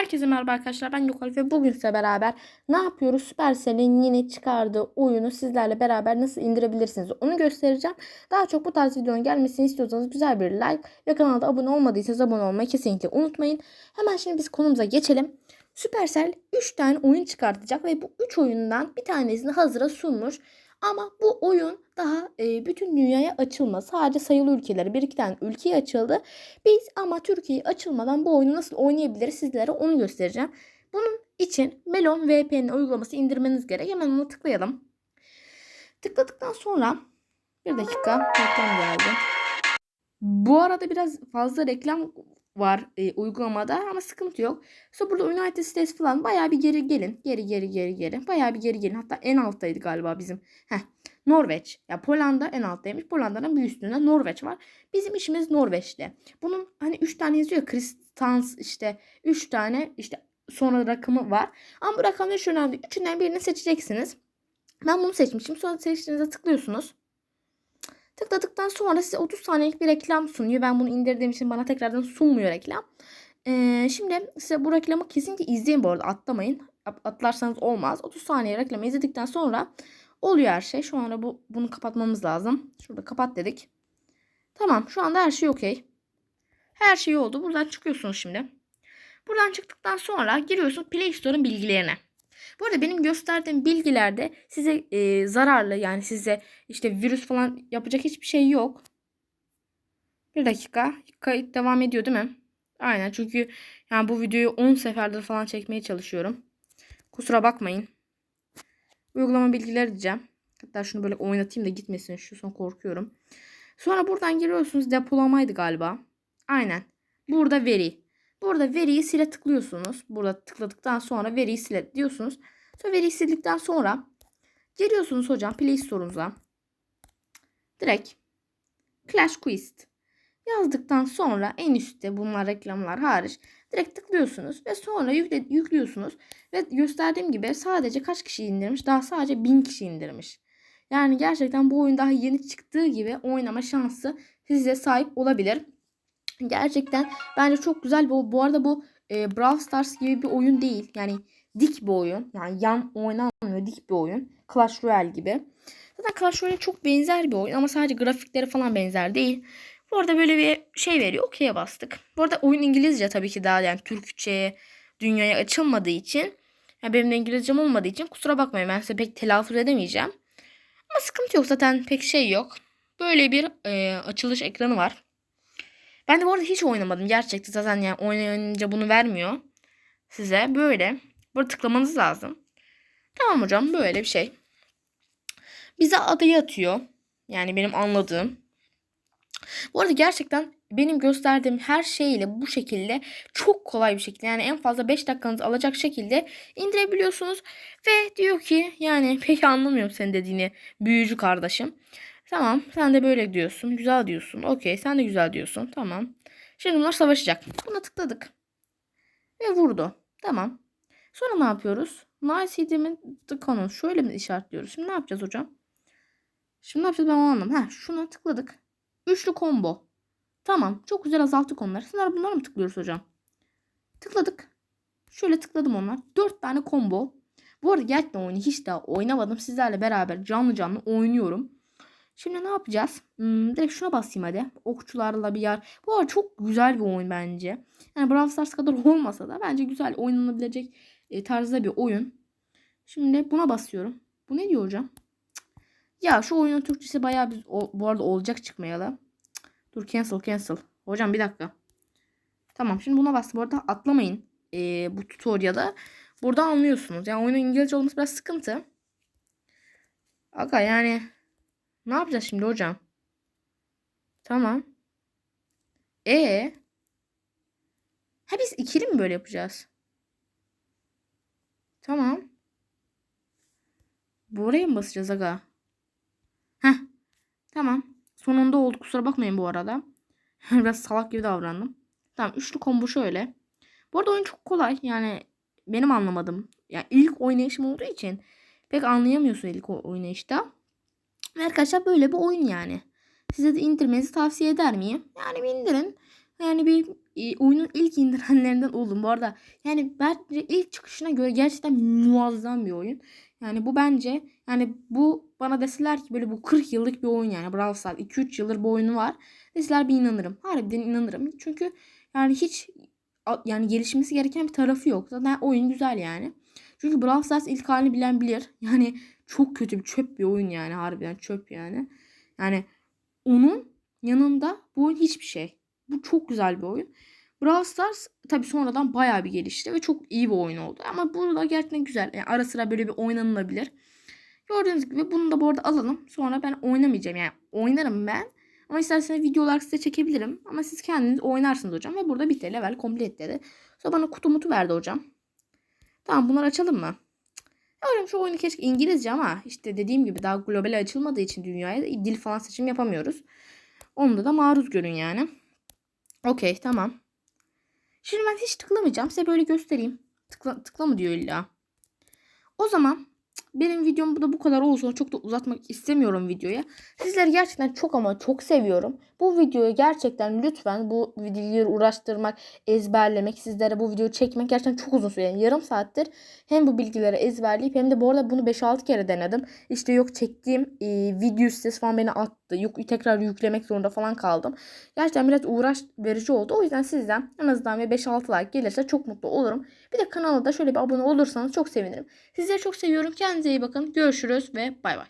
Herkese merhaba arkadaşlar ben Gökhan ve bugün size beraber ne yapıyoruz? Supercell'in yeni çıkardığı oyunu sizlerle beraber nasıl indirebilirsiniz onu göstereceğim. Daha çok bu tarz videonun gelmesini istiyorsanız güzel bir like ve kanalda abone olmadıysanız abone olmayı kesinlikle unutmayın. Hemen şimdi biz konumuza geçelim. Supercell 3 tane oyun çıkartacak ve bu 3 oyundan bir tanesini hazıra sunmuş. Ama bu oyun daha e, bütün dünyaya açılmadı. Sadece sayılı ülkelere bir iki tane ülkeye açıldı. Biz ama Türkiye açılmadan bu oyunu nasıl oynayabiliriz sizlere onu göstereceğim. Bunun için Melon VPN uygulaması indirmeniz gerek. Hemen ona tıklayalım. Tıkladıktan sonra bir dakika reklam geldi. Bu arada biraz fazla reklam var e, uygulamada ama sıkıntı yok. Sonra burada United States falan bayağı bir geri gelin. Geri geri geri geri. Bayağı bir geri gelin. Hatta en alttaydı galiba bizim. Heh. Norveç. Ya Pollanda en alttaymış. Pollanda'nın bir üstünde Norveç var. Bizim işimiz Norveç'te. Bunun hani 3 tane yazıyor. Kristans işte 3 tane işte sonra rakamı var. Ama bu rakamlar şu önemli. Üçünden birini seçeceksiniz. Ben bunu seçmişim. Sonra seçtiğinizde tıklıyorsunuz. Tıkladıktan sonra size 30 saniyelik bir reklam sunuyor. Ben bunu indirdiğim için bana tekrardan sunmuyor reklam. Ee, şimdi size bu reklamı kesinlikle izleyin bu arada atlamayın. Atlarsanız olmaz. 30 saniye reklamı izledikten sonra oluyor her şey. Şu anda bu bunu kapatmamız lazım. Şurada kapat dedik. Tamam şu anda her şey okey. Her şey oldu. Buradan çıkıyorsunuz şimdi. Buradan çıktıktan sonra giriyorsunuz Play Store'un bilgilerine. Bu arada benim gösterdiğim bilgilerde size e, zararlı yani size işte virüs falan yapacak hiçbir şey yok. Bir dakika. Kayıt devam ediyor değil mi? Aynen çünkü yani bu videoyu 10 seferdir falan çekmeye çalışıyorum. Kusura bakmayın. Uygulama bilgileri diyeceğim. Hatta şunu böyle oynatayım da gitmesin. Şu son korkuyorum. Sonra buradan giriyorsunuz. Depolamaydı galiba. Aynen. Burada veri. Burada veriyi sile tıklıyorsunuz. Burada tıkladıktan sonra veriyi sile diyorsunuz. Sonra veriyi sildikten sonra giriyorsunuz hocam Play Store'unuza. Direkt Clash Quiz yazdıktan sonra en üstte bunlar reklamlar hariç direkt tıklıyorsunuz ve sonra yükle, yüklüyorsunuz ve gösterdiğim gibi sadece kaç kişi indirmiş? Daha sadece 1000 kişi indirmiş. Yani gerçekten bu oyun daha yeni çıktığı gibi oynama şansı size sahip olabilir. Gerçekten bence çok güzel. Bu, bu arada bu e, Brawl Stars gibi bir oyun değil. Yani dik bir oyun. Yani yan oynanmıyor dik bir oyun. Clash Royale gibi. Zaten Clash Royale çok benzer bir oyun ama sadece grafikleri falan benzer değil. Bu arada böyle bir şey veriyor. Okey'e bastık. Bu arada oyun İngilizce tabii ki daha yani Türkçe'ye dünyaya açılmadığı için. Yani benim de İngilizcem olmadığı için kusura bakmayın ben size pek telaffuz edemeyeceğim. Ama sıkıntı yok zaten pek şey yok. Böyle bir e, açılış ekranı var. Ben de bu arada hiç oynamadım. Gerçekten zaten yani oynayınca bunu vermiyor size. Böyle. Burada tıklamanız lazım. Tamam hocam böyle bir şey. Bize adayı atıyor. Yani benim anladığım. Bu arada gerçekten benim gösterdiğim her şeyle bu şekilde çok kolay bir şekilde yani en fazla 5 dakikanızı alacak şekilde indirebiliyorsunuz. Ve diyor ki yani pek anlamıyorum senin dediğini büyücü kardeşim. Tamam sen de böyle diyorsun. Güzel diyorsun. Okey sen de güzel diyorsun. Tamam. Şimdi bunlar savaşacak. Buna tıkladık. Ve vurdu. Tamam. Sonra ne yapıyoruz? Nice hid'imin tıkanın. Şöyle mi işaretliyoruz? Şimdi ne yapacağız hocam? Şimdi ne yapacağız ben anlamadım. Ha şuna tıkladık. Üçlü combo. Tamam. Çok güzel azalttık onları. Sonra bunlara mı tıklıyoruz hocam? Tıkladık. Şöyle tıkladım onlar. Dört tane combo. Bu arada gerçekten oyunu hiç daha oynamadım. Sizlerle beraber canlı canlı oynuyorum. Şimdi ne yapacağız? Hmm, direkt şuna basayım hadi. Okçularla bir yer. Bu arada çok güzel bir oyun bence. Yani Brawl Stars kadar olmasa da bence güzel oynanabilecek e, tarzda bir oyun. Şimdi buna basıyorum. Bu ne diyor hocam? Ya şu oyunun Türkçesi bayağı bir, o, bu arada olacak çıkmayalı. Dur cancel cancel. Hocam bir dakika. Tamam şimdi buna bastım. Bu arada atlamayın e, bu tutorial'ı. Burada anlıyorsunuz. Yani oyunun İngilizce olması biraz sıkıntı. Aga yani ne yapacağız şimdi hocam? Tamam. E Ha biz ikili mi böyle yapacağız? Tamam. Buraya mı basacağız aga? Heh. Tamam. Sonunda oldu. Kusura bakmayın bu arada. Biraz salak gibi davrandım. Tamam. Üçlü combo şöyle. Bu arada oyun çok kolay. Yani benim anlamadım. Yani ilk oynayışım olduğu için pek anlayamıyorsun ilk oynayışta. Arkadaşlar böyle bir oyun yani. Size de indirmenizi tavsiye eder miyim? Yani bir indirin. Yani bir e, oyunun ilk indirenlerinden oldum bu arada. Yani bence ilk çıkışına göre gerçekten muazzam bir oyun. Yani bu bence yani bu bana deseler ki böyle bu 40 yıllık bir oyun yani Brawl Stars 2-3 yıldır bu oyunu var. Deseler bir inanırım. Harbiden inanırım. Çünkü yani hiç yani gelişmesi gereken bir tarafı yok. Zaten oyun güzel yani. Çünkü Brawl Stars ilk halini bilen bilir. Yani çok kötü bir çöp bir oyun yani harbiden çöp yani. Yani onun yanında bu oyun hiçbir şey. Bu çok güzel bir oyun. Brawl Stars tabi sonradan bayağı bir gelişti ve çok iyi bir oyun oldu. Ama bu da gerçekten güzel. Yani ara sıra böyle bir oynanılabilir. Gördüğünüz gibi bunu da bu arada alalım. Sonra ben oynamayacağım. Yani oynarım ben. Ama isterseniz video olarak size çekebilirim. Ama siz kendiniz oynarsınız hocam. Ve burada bitti. Level complete dedi. Sonra bana kutu mutu verdi hocam. Tamam bunları açalım mı? Ya hocam şu oyunu keşke İngilizce ama işte dediğim gibi daha globale açılmadığı için dünyaya dil falan seçim yapamıyoruz. Onda da maruz görün yani. Okey tamam. Şimdi ben hiç tıklamayacağım. Size böyle göstereyim. Tıkla, tıkla mı diyor illa. O zaman benim videom bu da bu kadar olsun. Çok da uzatmak istemiyorum videoya. Sizleri gerçekten çok ama çok seviyorum. Bu videoyu gerçekten lütfen bu videoyu uğraştırmak, ezberlemek, sizlere bu videoyu çekmek gerçekten çok uzun süre. Yani yarım saattir hem bu bilgileri ezberleyip hem de bu arada bunu 5-6 kere denedim. İşte yok çektiğim e, video sitesi falan beni attı. Yok tekrar yüklemek zorunda falan kaldım. Gerçekten biraz uğraş verici oldu. O yüzden sizden en azından bir 5-6 like gelirse çok mutlu olurum. Bir de kanala da şöyle bir abone olursanız çok sevinirim. Sizleri çok seviyorum. Kendinize iyi bakın. Görüşürüz ve bay bay.